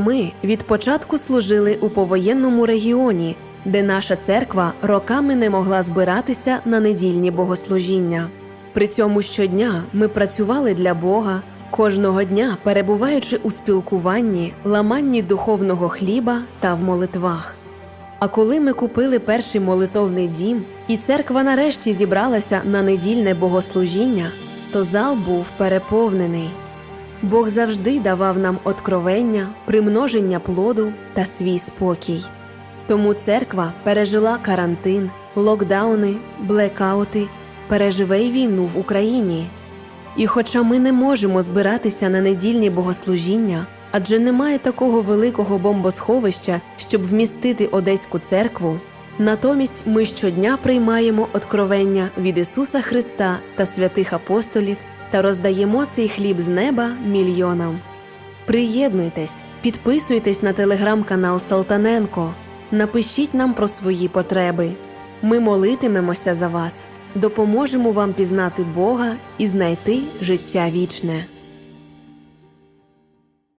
Ми від початку служили у повоєнному регіоні, де наша церква роками не могла збиратися на недільні богослужіння. При цьому щодня ми працювали для Бога, кожного дня перебуваючи у спілкуванні, ламанні духовного хліба та в молитвах. А коли ми купили перший молитовний дім, і церква нарешті зібралася на недільне богослужіння, то зал був переповнений. Бог завжди давав нам откровення, примноження плоду та свій спокій. Тому церква пережила карантин, локдауни, блекаути, переживе й війну в Україні. І хоча ми не можемо збиратися на недільні богослужіння, адже немає такого великого бомбосховища, щоб вмістити Одеську церкву, натомість ми щодня приймаємо откровення від Ісуса Христа та святих апостолів та роздаємо цей хліб з неба мільйонам. Приєднуйтесь, підписуйтесь на телеграм-канал Салтаненко, напишіть нам про свої потреби. Ми молитимемося за вас, допоможемо вам пізнати Бога і знайти життя вічне.